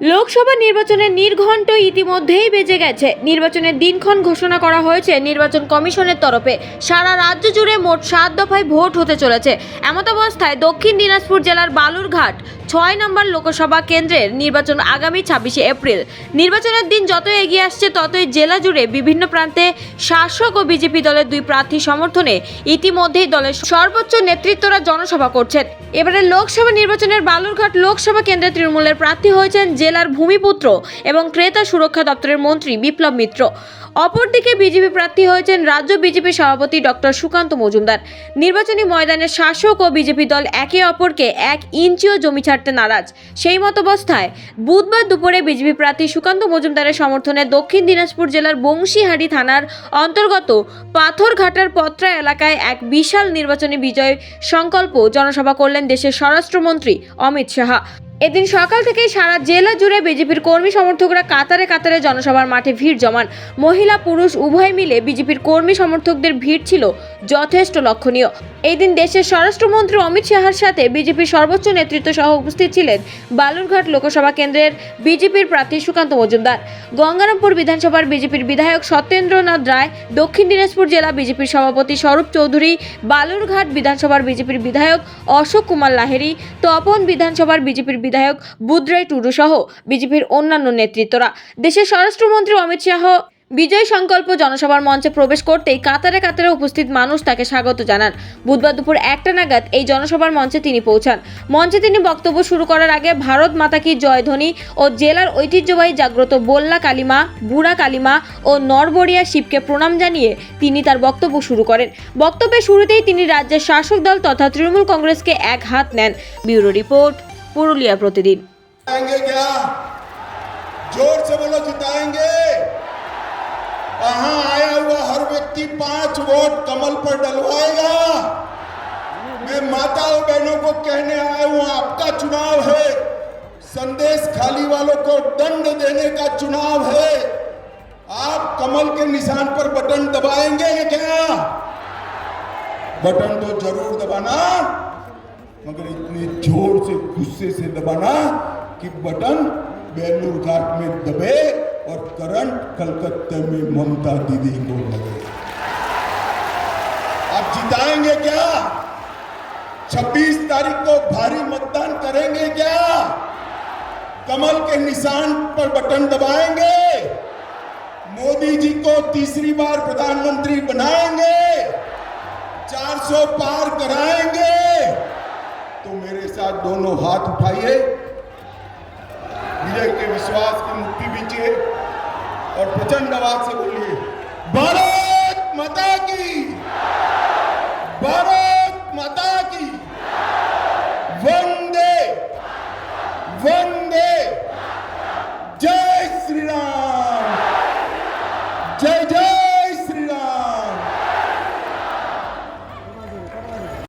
লোকসভা নির্বাচনের নির্ঘণ্ট ইতিমধ্যেই বেজে গেছে। নির্বাচনের দিনক্ষণ ঘোষণা করা হয়েছে নির্বাচন কমিশনের তরফে। সারা রাজ্য জুড়ে মোট সাত দফায় ভোট হতে চলেছে। এমতাবস্থায় দক্ষিণ দিনাজপুর জেলার বালুরঘাট ছয় নম্বর লোকসভা কেন্দ্রের নির্বাচন আগামী ছাব্বিশে এপ্রিল। নির্বাচনের দিন যত এগিয়ে আসছে, ততই জেলা জুড়ে বিভিন্ন প্রান্তে শাসক ও বিজেপি দলের দুই প্রার্থী সমর্থনে ইতিমধ্যেই দলের সর্বোচ্চ নেতৃত্বরা জনসভা করছেন। এবারে লোকসভা নির্বাচনের বালুরঘাট লোকসভা কেন্দ্রে তৃণমূলের প্রার্থী হয়েছেন জেলার ভূমিপুত্র এবং ক্রেতা সুরক্ষা দপ্তরের মন্ত্রী বিপ্লব মিত্র। অপরদিকে বিজেপি প্রার্থী হয়েছেন রাজ্য বিজেপি সভাপতি ডক্টর সুকান্ত মজুমদার। নির্বাচনী ময়দানে শাসক ও বিজেপি দল একে অপরকে এক ইঞ্চিও জমি ছাড়তে নারাজ। সেই মতো অবস্থায় বুধবার দুপুরে বিজেপি প্রার্থী সুকান্ত মজুমদারের সমর্থনে দক্ষিণ দিনাজপুর জেলার বংশীহারি থানার অন্তর্গত পাথরঘাটার পত্রা এলাকায় এক বিশাল নির্বাচনী বিজয় সংকল্প জনসভা করলেন দেশের স্বরাষ্ট্রমন্ত্রী অমিত শাহ। এদিন সকাল থেকেই সারা জেলা জুড়ে বিজেপির কর্মী সমর্থকরা কাতারে কাতারে জনসভার মাঠে ভিড় জমান। মহিলা পুরুষ উভয় মিলে বিজেপির কর্মী সমর্থকদের ভিড় ছিল যথেষ্ট লক্ষণীয়। এই দিন দেশের স্বরাষ্ট্রমন্ত্রী অমিত শাহর সাথে বিজেপির সর্বোচ্চ নেতৃত্ব সহ উপস্থিত ছিলেন বালুরঘাট লোকসভা কেন্দ্রের বিজেপির প্রার্থী সুকান্ত মজুমদার। গঙ্গারামপুর বিধানসভার বিজেপির বিধায়ক সত্যেন্দ্রনাথ রায়, দক্ষিণ দিনাজপুর জেলা বিজেপির সভাপতি স্বরূপ চৌধুরী, বালুরঘাট বিধানসভার বিজেপির বিধায়ক অশোক কুমার লাহেরি তপন বিধানসভার বিজেপির বিধায়ক বুদ্রাই টুডু সহ বিজেপির অন্যান্য নেতৃত্বরা। দেশের স্বরাষ্ট্রমন্ত্রী অমিত শাহ বিজয় সংকল্প জনসভার মঞ্চে প্রবেশ করতেই কাতারে কাতারে উপস্থিত মানুষ তাকে স্বাগত জানান বুধবার দুপুর একটা নাগাদ এই জনসভার মঞ্চে তিনি পৌঁছান মঞ্চে তিনি বক্তব্য শুরু করার আগে ভারত মাতা কি জয়ধ্বনি ও জেলার ঐতিহ্যবাহী জাগ্রত বল্লা কালিমা বুড়া কালিমা ও নরবরিয়া শিবকে প্রণাম জানিয়ে তিনি তার বক্তব্য শুরু করেন বক্তব্যের শুরুতেই তিনি রাজ্যের শাসক দল তথা তৃণমূল কংগ্রেসকে এক হাত নেন ব্যুরো রিপোর্ট পুরুলিয়া প্রতিদিন जिताएंगे क्या जोर से बोलो जिताएंगे कहाँ आया हुआ हर व्यक्ति पाँच वोट कमल पर डलवाएगा? मैं माताओं बहनों को कहने आया हूँ, आपका चुनाव है। संदेश खाली वालों को दंड देने का चुनाव है। आप कमल के निशान पर बटन दबाएँगे क्या? बटन तो ज़रूर दबाना, मगर इतने ज़ोर से, गुस्से से दबाना कि बटन बेलूर घाट में दबे और करंट कलकत्ते में ममता दीदी को लगे। आप जिताएँगे क्या? 26 तारीख को भारी मतदान करेंगे क्या? कमल के निशान पर बटन दबाएँगे। मोदी जी को तीसरी बार प्रधानमंत्री बनाएँगे। 400 पार कराएँगे। तो मेरे साथ दोनों हाथ उठाइए। विजय के विश्वास की मुक्ति बीचिए और प्रचंड आवाज़ से बोलिए, भारत माता की, भारत माता की, वंदे वंदे, जय श्री राम, जय जय